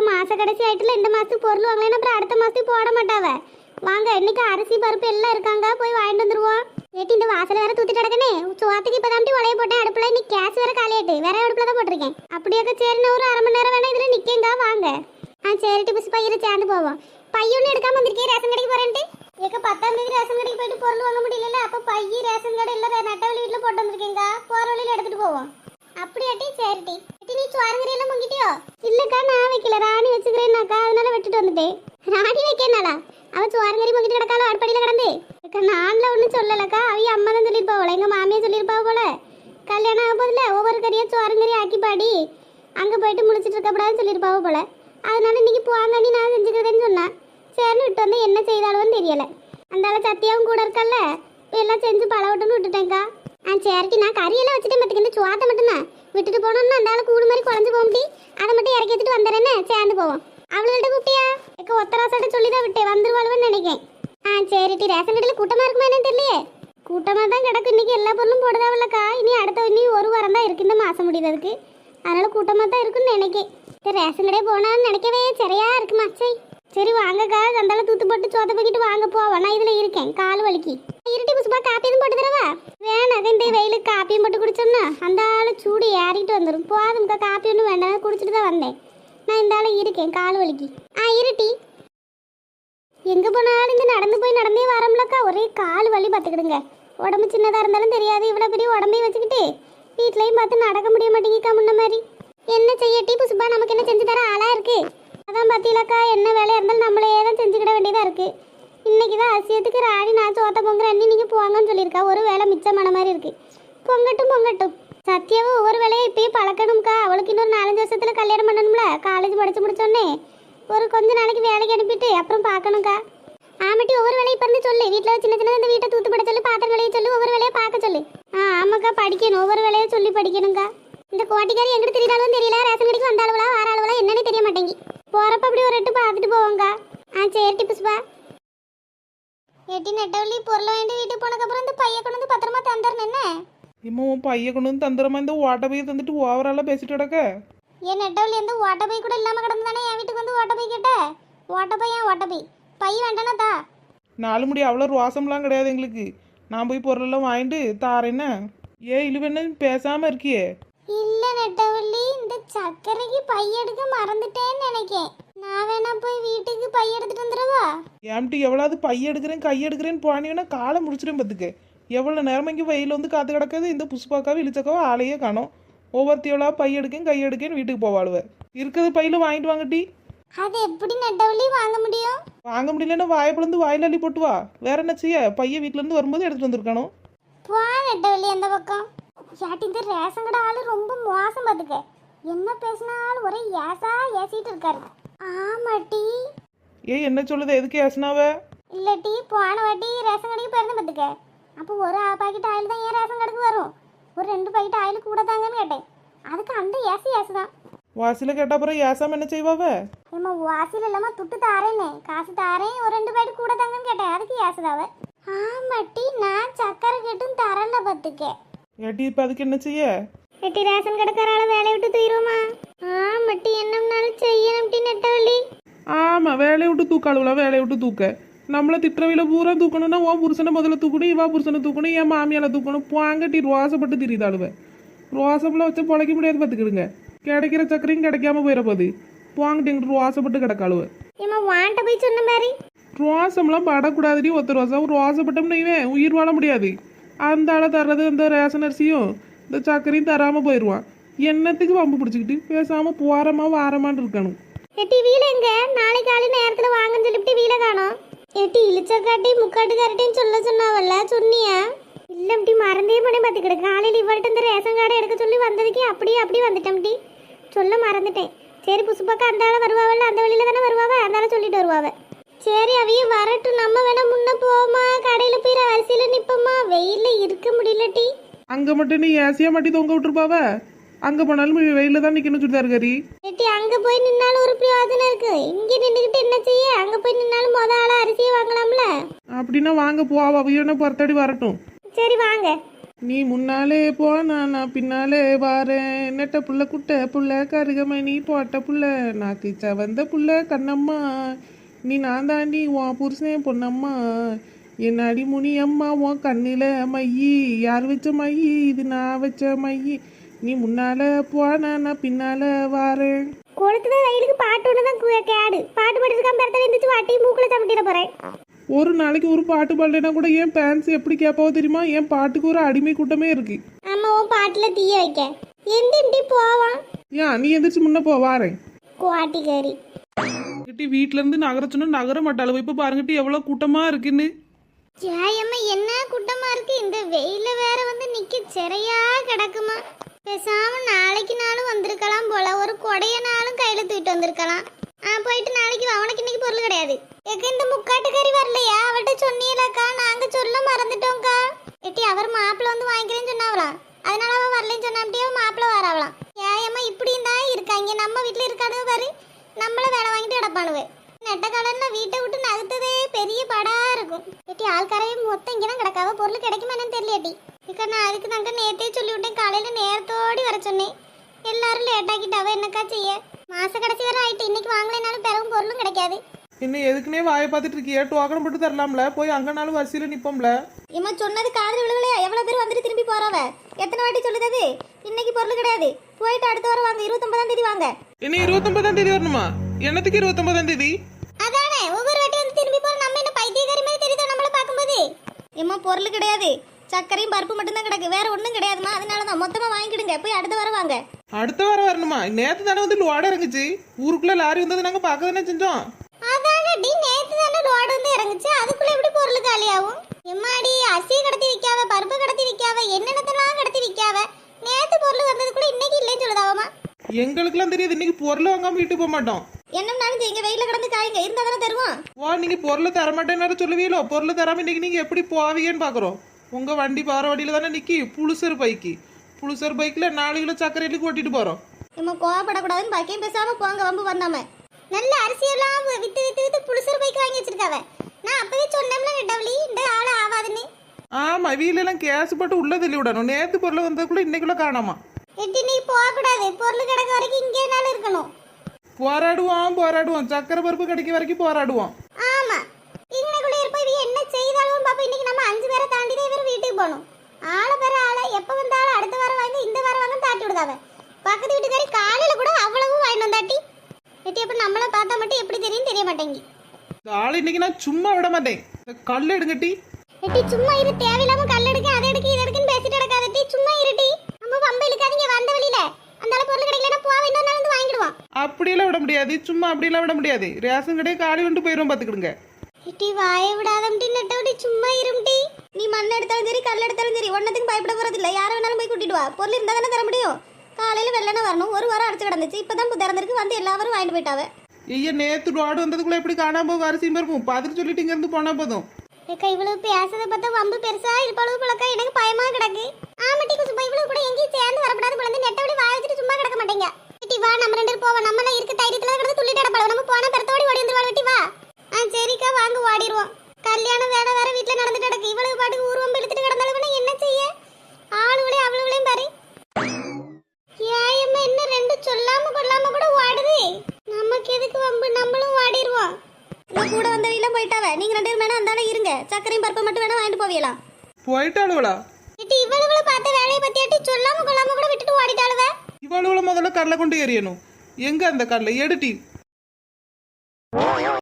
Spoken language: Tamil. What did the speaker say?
அக்கா மாச கடைசி ஆயிட்டுல இந்த மாசத்துக்கு பொருள் வாங்கலைன்னா அப்புறம் அடுத்த மாசத்துக்கு போட மாட்டாவ. வாங்க இன்னைக்கு அரிசி பருப்பு எல்லாம் இருக்காங்க. போய் வாங்கிட்டு வந்துருவோம். ஏட்டி இந்த வாசல் வேற தூத்திட்டு கிடக்கனே சோத்துக்கு தாண்டி உடைய போட்டேன். அடுப்புல நீ கேஸ் வேற காலியாட்டு வேற அடுப்புல தான் போட்டிருக்கேன். அப்படியாக்க சரி நான் ஒரு அரை மணி நேரம் வேணா இதுல நிக்கங்க வாங்க. ஆ சரிட்டு புஸ் பையில சேர்ந்து போவோம். பையொன்னு எடுக்காம வந்திருக்கேன் ரேஷன் கடைக்கு போறேன்ட்டு. ஏக்க பத்தாம் தேதி ரேஷன் கடைக்கு போயிட்டு பொருள் வாங்க முடியல அப்ப பைய ரேஷன் கடை இல்ல நட்டவழி வீட்டுல போட்டு வந்திருக்கேங்க. போற வழியில எடுத்துட்டு போவோம். அப்படியாட்டி சரிட்டி நீ சுவாரங்கரி முங்கிட்டியோ? இல்லக்கா நான் வைக்கல ராணி வச்சுக்கிறேன்னாக்கா அதனால விட்டுட்டு வந்துட்டேன் ராணி வைக்கனாலா அவ சுவாரங்கரி முங்கிட்டு கிடக்காளோ அடுப்படியில கிடந்து அக்கா நான்ல ஒன்றும் சொல்லலக்கா அவைய அம்மா தான் சொல்லியிருப்பாவோல எங்க மாமியா சொல்லியிருப்பாவ போல. கல்யாணம் ஆகும் போதில் ஒவ்வொரு கறியாக சுவாரங்கரி ஆக்கி பாடி அங்க போயிட்டு முழிச்சிட்டு இருக்கக்கூடாதுன்னு சொல்லியிருப்பாவ போல. அதனால இன்னைக்கு போவாங்க நான் செஞ்சுக்கிறதுன்னு சொன்னா. சேர்ந்து விட்டு வந்து என்ன செய்தாலும் தெரியலை. அந்த ஆள சத்தியாவும் கூட இருக்கல்ல. இப்ப எல்லாம் செஞ்சு பழவட்டுன்னு விட்டுட்டேங்க்கா ஆ சரிட்டி நான் கறியெல்லாம் வச்சுட்டேன் பார்த்துக்க இந்த சுவாத்தை மட்டும்தான். விட்டுட்டு போனோம்னா அந்த ஆள் கூடு மாதிரி குழஞ்சு போக முடியும். அதை மட்டும் இறக்கி வச்சுட்டு வந்துடுறேன்னு சேர்ந்து போவோம். அவளுகிட்ட கூப்பிட்டியா? எக்க ஒத்தராசாட்ட சொல்லி தான் விட்டேன். வந்துருவாளுன்னு நினைக்கேன். ஆ சரிட்டி ரேஷன் கடையில் கூட்டமாக இருக்குமா என்னன்னு தெரியலையே? கூட்டமாக தான் கிடக்கு. இன்றைக்கி எல்லா பொருளும் போடுதாவில்லக்கா. இனி அடுத்த இனி ஒரு வாரம் தான் இருக்கு இந்த மாதம் முடியறதுக்கு. அதனால் கூட்டமாக தான் இருக்குன்னு நினைக்கேன். இந்த ரேஷன் கடை போனான்னு நினைக்கவே சரியாக இருக்கு மச்சை சரி வாங்கக்கா. சந்தால தூத்து போட்டு சோத்த போக்கிட்டு வாங்க போவோம் நான் இதில் இருக்கேன். கால் வலிக்கு. இருட்டி புசுமா காப்பி எதுவும் போட்டு தரவா? வேணாம். இந்த வெயிலுக்கு காப்பியும் போட்டு குடிச்சோம்னா அந்த ஆளு சூடு ஏறிட்டு வந்துடும் போதும்க்கா காப்பி ஒன்றும் வேண்டாம் குடிச்சிட்டு தான் வந்தேன் நான் இந்த ஆளு இருக்கேன் கால் வலிக்கு ஆ இருட்டி நாள் இந்த நடந்து போய் நடந்தே வரோம்லக்கா. ஒரே கால் வலி பார்த்துக்கிடுங்க. உடம்பு சின்னதா இருந்தாலும் தெரியாது. இவ்வளவு பெரிய உடம்பையும் வச்சுக்கிட்டு வீட்லையும் பார்த்து நடக்க முடிய மாட்டேங்கிக்கா முன்ன மாதிரி. என்ன செய்யட்டி புசுப்பா நமக்கு என்ன செஞ்சு தர ஆளாக இருக்கு? அதான் பார்த்தீங்களாக்கா என்ன வேலையாக இருந்தாலும் நம்மளே தான் செஞ்சுக்கிட வேண்டியதா இருக்கு. இன்னைக்கு தான் அசியத்துக்கு ராணி நான் சோத்த பொங்குற அண்ணி நீங்கள் போங்கன்னு சொல்லியிருக்கா. ஒரு வேலை மிச்சமான மாதிரி இருக்கு. பொங்கட்டும் பொங்கட்டும். சத்யாவும் ஒவ்வொரு வேலையை இப்பயே பழக்கணும்க்கா. அவளுக்கு இன்னொரு நாலஞ்சு வருஷத்துல கல்யாணம் பண்ணணும்ல. காலேஜ் படிச்சு முடிச்சோன்னே ஒரு கொஞ்ச நாளைக்கு வேலைக்கு அனுப்பிட்டு அப்புறம் பார்க்கணும்க்கா. ஆமாட்டி ஒவ்வொரு வேலையை இருந்து சொல்லு. வீட்டில் சின்ன சின்ன இந்த வீட்டை தூத்து பட சொல்லி பாத்திரம் வேலையை சொல்லி ஒவ்வொரு வேலையை பார்க்க சொல்லு. ஆ ஆமாக்கா படிக்கணும். ஒவ்வொரு வேலையை சொல்லி படிக்கணுங்க்கா இந்த கோட்டிக்காரி எங்கிட்ட தெரியாலும் தெரியல. ரேஷன் கடைக்கு வந்த அளவுலா வர அளவுலா என்னன்னு தெரிய மாட்டேங்கி. போறப்ப அப்படி ஒரு எட்டு பார்த்துட்டு போவோங்க்கா ஆ சரி டிப்புஸ்பா எட்டி நெட்டவள்ளி பொருளை வேண்டி வீட்டுக்கு போனதுக்கப்புறம் இந்த பைய கொண்டு வந்து பத்திரமா தந்துடணும் என்ன? இம்மா உன் பைய கொண்டு வந்து தந்துடுமா இந்த ஓட்ட பைய தந்துட்டு ஓவராலாக பேசிட்டு கிடக்க. என் நெட்டவள்ளி எந்த ஓட்ட பை கூட இல்லாம கிடந்து தானே என் வீட்டுக்கு வந்து ஓட்ட பை கேட்ட? ஓட்ட பை ஏன் ஓட்ட பை? பை வேண்டானா தா நாலு முடி அவ்வளோ ரோசம்லாம் கிடையாது எங்களுக்கு. நான் போய் பொருளெல்லாம் வாங்கிட்டு தாரேன்னு ஏ இழுவென்னு பேசாமல் இருக்கியே. இல்ல நெட்டவள்ளி இந்த சர்க்கரைக்கு பை எடுக்க மறந்துட்டேன்னு நினைக்கேன். நான் வேணா போய் வீட்டுக்கு பை எடுத்துட்டு வந்துடவா? ஏம்ட்டு எவ்வளவு பை எடுக்கிறேன் கை எடுக்கிறேன்னு போனீங்கன்னா காலை முடிச்சிடும் பார்த்துக்க. எவ்வளோ நேரம் இங்கே வெயில் வந்து காத்து கிடக்குது இந்த புஷ்பாக்காவும் இழிச்சக்காவும் ஆளையே காணோம். ஒவ்வொருத்தியவளா பை எடுக்கேன் கை எடுக்கேன்னு வீட்டுக்கு போவாளுவ. இருக்கிறது பையில வாங்கிட்டு வாங்கட்டி. அது எப்படி நெட்டவள்ளி வாங்க முடியும்? வாங்க முடியலன்னா வாயை பிளந்து வாயில அள்ளி போட்டு வா. வேற என்ன செய்ய? பையன் வீட்டிலேருந்து வரும்போது எடுத்துட்டு வந்திருக்கணும் போ நெட்டவள்ளி அந்த பக்கம்? யாட்டி இந்த ரேஷன் கடை ஆளு ரொம்ப மோசம் பாத்துக்க. என்ன பேசினாலும் ஒரே ஏசா ஏசிட்டு இருக்காரு. ஆமாட்டி. ஏய் என்ன சொல்லுது? எதுக்கு ஏசுனாவ? இல்லட்டி போன வாட்டி ரேஷன் கடைக்கு போயிருந்தேன் பாத்துக்க. அப்போ ஒரு பாக்கெட் ஆயில் தான் ஏன் ரேஷன் கடைக்கு வரும்? ஒரு ரெண்டு பாக்கெட் ஆயில் கூட தாங்கன்னு கேட்டேன். அதுக்கு அந்த ஏசி ஏசு தான் வாசில கேட்ட அப்புறம் ஏசாம என்ன செய்வாவ? ஏம்மா வாசியில் இல்லாமல் துட்டு தாரேன்னு காசு தாரேன் ஒரு ரெண்டு பாக்கெட் கூட தாங்கன்னு கேட்டேன். அதுக்கு ஏசுதாவ ஆமாட்டி நான் சக்கரை கேட்டும் தரல பார்த்துக்க ஏட்டி இப்போ அதுக்கு என்ன செய்ய? எட்டி ரேஷன் கடைக்காரால வேலையை விட்டு தூயிருமா ஆமாட்டி என்னம்னாலும் செய்யணும் நெட்டவள்ளி. ஆமா வேலையை விட்டு தூக்க அழுவலாம் வேலையை விட்டு தூக்க. நம்மள திட்டவையில பூரா தூக்கணும்னா உன் புருஷனை முதல்ல தூக்கணும் இவா புருஷனை தூக்கணும் என் மாமியால தூக்கணும் போங்கட்டி ரோசப்பட்டு திரியுது அழுவ ரோசப்பில் வச்சு பொழைக்க முடியாது பார்த்துக்கிடுங்க கிடைக்கிற சக்கரையும் கிடைக்காம போயிட போகுது. போங்கட்டி எங்கிட்ட ரோசப்பட்டு கிடக்க அழுவ ஏம்மா வாண்ட போய் சொன்ன மாதிரி? ரோசம்லாம் படக்கூடாதுடி ஒத்த ரோசம். ரோசப்பட்டோம்னு இவன் உயிர் வாழ முடியாது. அந்த ஆளை தர்றது அந்த ரேஷன் அரிசியும் இந்த சக்கரையும் தராம போயிடுவான் என்னத்துக்கு வம்பு பிடிச்சிக்கிட்டு பேசாம போறமா வாரமான்னு இருக்கணும். எட்டி வீல எங்க? நாளை காலை நேரத்துல வாங்கன்னு சொல்லிட்டு வீல காணோம். எட்டி இழிச்சக்காட்டி முக்காட்டுக்காரட்டையும் சொல்ல சொன்னாவல்ல சொன்னியா? இல்ல அப்படி மறந்தே பண்ணி பார்த்துக்கிடு காலையில் இவள்கிட்ட இந்த ரேஷன் கார்டை எடுக்க சொல்லி வந்ததுக்கே அப்படியே அப்படியே வந்துட்டேன் டி சொல்ல மறந்துட்டேன். சரி புசுப்பாக்கா அந்த ஆள வருவாவல்ல அந்த வழியில தானே வருவாவ? அதனால சொல்லிட்டு வருவாவ. சரி அவையும் வரட்டும். நம்ம வேணா முன்ன போவோமா? கடையில போய் அரிசியில நிப்போமா? வெயில்ல இருக்க முடியல டி அங்க மட்டும் நீ ஏசியா மாட்டி தொங்க விட்டுருப்பாவ? அங்க போனாலும் வெயில தான் நிக்கணும் சுடிதார் கறி. எட்டி அங்க போய் நின்னாலும் ஒரு பிரயோஜனம் இருக்கு. இங்க நின்றுகிட்டு என்ன செய்ய? அங்க போய் நின்னாலும் முத ஆளா அரிசியை வாங்கலாம்ல? அப்படின்னா வாங்க போவா அவையோட பொறுத்தடி வரட்டும். சரி வாங்க. நீ முன்னாலே போனா நான் பின்னாலே வாரேன். நெட்ட புள்ள குட்ட புள்ள கருகமணி போட்ட புள்ள நாக்கு சவந்த புள்ள கண்ணம்மா. நீ நான் தாண்டி உன் புருஷன் பொண்ணம்மா என் அடிமுனி அம்மா உன் கண்ணில மையி. யார் வச்ச மையி? இது நான் வச்ச மையி. நீ முன்னால போனா நான் பின்னால வாரேன். கொளுத்துன வயலுக்கு பாட்டு ஒன்று தான் கேடு. பாட்டு பிறத்த எழுந்திரிச்சு வாட்டி மூக்கில் சமட்டிட போகிறேன் ஒரு நாளைக்கு ஒரு பாட்டு பாடலைன்னா கூட என் பேன்ஸ் எப்படி கேட்பாவோ தெரியுமா? என் பாட்டுக்கு ஒரு அடிமை கூட்டமே இருக்கு. ஆமாம் உன் பாட்டில் தீய வைக்க. எந்த இப்படி போவான் ஏன் நீ எந்திரிச்சு முன்ன போ வாரேன். குவாட்டிக்காரி கிட்டி வீட்ல இருந்து நகர சொன்னா நகர மாட்டாளு. இப்ப பாருங்கட்டி எவ்வளவு கூட்டமா இருக்குன்னு. ஜாயம்மா என்ன கூட்டமா இருக்கு? இந்த வெயில வேற வந்து நிக்க சிறையா கிடக்குமா. பேசாம நாளைக்கு நாளும் வந்திருக்கலாம் போல. ஒரு கொடைய நாளும் கையில தூக்கிட்டு வந்திருக்கலாம் ஆ போயிட்டு நாளைக்கு வா. அவனுக்கு இன்னைக்கு பொருள் கிடையாது எங்க இந்த முக்காட்டுக்கறி வரலையா அவட்ட சொன்னீங்களாக்கா நாங்க சொல்ல மறந்துட்டோம்க்கா எட்டி அவர் மாப்பிள்ள வந்து வாங்கிக்கிறேன்னு சொன்னாவலாம் அதனால அவ வரலன்னு சொன்னாப்டியே மாப்பிள்ள வராவலாம் ஏயம்மா இப்படியும் தான் இருக்காங்க. நம்ம வீட்டில் இருக்கானு பாரு. நம்மள வேலை வாங்கிட்டு கிடப்பானுவே. நெட்ட கடன்ல வீட்டை விட்டு நகர்த்ததே பெரிய படா இருக்கும். எட்டி ஆள்காரவே மொத்தம் இங்கே தான் கிடக்காவ? பொருள் கிடைக்குமா என்னன்னு தெரியலட்டி இக்கா நான் அதுக்கு தாங்க நேத்தே சொல்லி விட்டேன். காலையில் நேரத்தோடி வர சொன்னேன். எல்லாரும் லேட் என்னக்கா செய்ய? மாச கடைசி வரை ஆயிட்டு. இன்னைக்கு வாங்கலைனாலும் பிறகும் பொருளும் கிடைக்காது. இன்னும் எதுக்குனே வாயை பார்த்துட்டு இருக்கியே? டோக்கன் போட்டு தரலாம்ல. போய் அங்கனாலும் வரிசையில நிப்போம்ல. இம்மா சொன்னது காதல் விழுவலையா எவ்வளவு பேர் வந்துட்டு திரும்பி போறவ எத்தனை வாட்டி சொல்லுது இன்னைக்கு பொருள் கிடையாது. போயிட்டு அடுத்த வாரம் வாங்க. இருபத்தொன்பதாம் தேதி வாங்க. இன்னும் இருபத்தொன்பதாம் தேதி வரணுமா? என்னத்துக்கு இருபத்தொன்பதாம் தேதி? அதானே ஒவ்வொரு வாட்டி வந்து திரும்பி போற நம்ம என்ன பைத்தியக்காரி மாதிரி தெரியுதோ நம்மள பாக்கும்போது ஏம்மா பொருள் கிடையாது. சர்க்கரையும் பருப்பு மட்டும்தான் கிடக்கு. வேற ஒண்ணும் கிடையாதுமா அதனால தான் மொத்தமா வாங்கிடுங்க போய் அடுத்த வாரம் வாங்க. அடுத்த வாரம் வரணுமா? நேத்து தானே வந்து லோட இறங்குச்சு. ஊருக்குள்ள லாரி வந்தது நாங்க பார்க்க தானே செஞ்சோம் அதாங்க டி நேத்து தானே லோடு வந்து இறங்குச்சு அதுக்குள்ள எப்படி பொருள் காலியாகும் எம்மாடி அரிசியை கடத்தி விற்காவ பருப்பு கடத்தி விற்காவ என்னென்னத்தெல்லாம் கடத்தி விற்காவ நேத்து பொருள் வந்ததுக்குள்ள இன்னைக்கு இல்லைன்னு சொல்லுதாவமா எங்களுக்குலாம் தெரியாது இன்னைக்கு பொருள் வாங்காம வீட்டுக்கு போக மாட்டோம். என்னம்னாலும் செய்யுங்க வெயில கிடந்து காய்ங்க இருந்தா தானே தருவோம்? வா நீங்க பொருளை தர மாட்டேன்னு சொல்லுவீங்களோ? பொருளை தராம இன்னைக்கு நீங்க எப்படி போவீங்கன்னு பாக்குறோம். உங்க வண்டி பாற வண்டியில தானே நிக்கி புளுசர் பைக்கு. புளுசர் பைக்ல நாலு கிலோ சர்க்கரையிலுக்கு ஓட்டிட்டு போறோம். நம்ம கோவப்படக்கூடாதுன்னு பாக்கியம் பேசாம போங்க வம்பு பண்ணாம நல்ல அரிசியெல்லாம் வித்து வித்து வித்து புளிசர் பைக்கு வாங்கி வச்சிருக்காவ. நான் அப்பவே சொன்னேன்ல நெட்டவழி இந்த ஆள் ஆவாதுன்னு. ஆமா வீல எல்லாம் கேஸ் போட்டு உள்ள தள்ளி விடணும். நேத்து பொருள் வந்ததுக்குள்ள இன்னைக்குள்ள காணாமா? எட்டி நீ போகக்கூடாது. பொருள் கிடக்க வரைக்கும் இங்கேனாலும் இருக்கணும். போராடுவோம் போராடுவோம். சக்கரை பருப்பு கிடைக்க வரைக்கும் போராடுவோம். ஆமா. இன்னைக்குள்ள இருப்போம் இவ என்ன செய்தாலும் பாப்பா இன்னைக்கு நம்ம அஞ்சு பேரை தாண்டி தான் இவர் வீட்டுக்கு போகணும். ஆளை பேர ஆளை எப்ப வந்தாலும் அடுத்த வாரம் வாங்க இந்த வாரம் வாங்க தாட்டி விடுதாவ பக்கத்து வீட்டுக்காரி காலையில கூட அவ்வளவு வாங்கிட்டு வந்தாட்டி. எட்டி அப்ப நம்மள பார்த்தா மட்டும் எப்படி தெரியும் தெரிய மாட்டேங்கி இந்த ஆள் இன்னைக்கு நான் சும்மா விட மாட்டேன். இந்த கல் எடுங்கட்டி எட்டி சும்மா இரு. தேவையில்லாம கல் எடுக்க அதை எடுக்க இதை எடுக்குன்னு பேசிட்டு கிடக்காதட்டி சும்மா இருட்டி நம்ம பம்பு இழுக்காதீங்க வந்த வழியில. அந்த அளவு பொருள் கிடைக்கலன்னா போவ இன்னொரு நாள் வந்து வாங்கிடுவோம் அப்படியெல்லாம் விட முடியாது. சும்மா அப்படியெல்லாம் விட முடியாது. ரேஷன் கடையை காலி வந்துட்டு போயிடும் பாத்துக்கிடுங்க. எட்டி வாய விடாதம்டி நெட்டவடி சும்மா இரும்டி நீ மண் எடுத்தாலும் சரி கல் எடுத்தாலும் சரி ஒன்னத்துக்கும் பயப்பட போறது இல்ல. யார வேணாலும் போய் கூட்டிட்டு வா. பொருள் இருந்தா தானே தர முடியும். காலையில வெள்ளன வரணும். ஒரு வாரம் அடைச்சு கிடந்துச்சு. இப்பதான் திறந்திருக்கு வந்து எல்லாரும் வாங்கிட்டு போயிட்டாவ. ஐயா நேத்து ரோடு வந்ததுக்குள்ள எப்படி காணாம போக அரிசியும் பருப்பும் பாத்துட்டு சொல்லிட்டு இங்க இருந்து போனா போதும். ஏக்கா இவ்வளவு பேசுறத பார்த்தா வம்பு பெருசா இருப்பாளவு பழக்கா எனக்கு பயமா கிடக்கு. ஆமாட்டி குசுப்பா இவ்வளவு கூட எங்கேயும் சேர்ந்து வரப்படாது குழந்தை நெட்டவடி வாய வச்சுட்டு சும்மா கிடக்க மாட்டேங்க வெட்டி வா நம்ம ரெண்டு பேரும் போவோம் நம்மள இருக்க தைரியத்துல கிடந்து துள்ளிட்டு இடப்பட நம்ம போனா பெருத்தோடி ஓடி வந்துருவா வெட்டி வா ஆ சரிக்கா வாங்க ஓடிடுவோம் கல்யாணம் வேலை வேற வீட்டுல நடந்துட்டு கிடக்கு இவ்வளவு பாட்டுக்கு ஊர்வம் இழுத்துட்டு கிடந்தாலும் வேணா என்ன செய்ய ஆளுவளையும் அவளுவளையும் பாரு ஏயம்மா இன்னும் ரெண்டு சொல்லாம கொள்ளாம கூட ஓடுது நமக்கு எதுக்கு வம்பு நம்மளும் ஓடிடுவோம் நான் கூட வந்தவெல்லாம் போயிட்டாவ. நீங்க ரெண்டு பேரும் வேணா அந்தால இருங்க. சக்கரையும் பருப்பை மட்டும் வேணா வாங்கிட்டு போவியலாம். போயிட்டாளுவளா? இட்டி இவ்வளவு பார்த்த வேலையை பத்தியாட்டி சொல்லாம கொள்ளாம கூட விட்டுட்டு ஓடிட்டாளுவ. இவ்வளவு முதல்ல கடலை கொண்டு எறியணும் எங்க அந்த கடலை? எடுட்டி.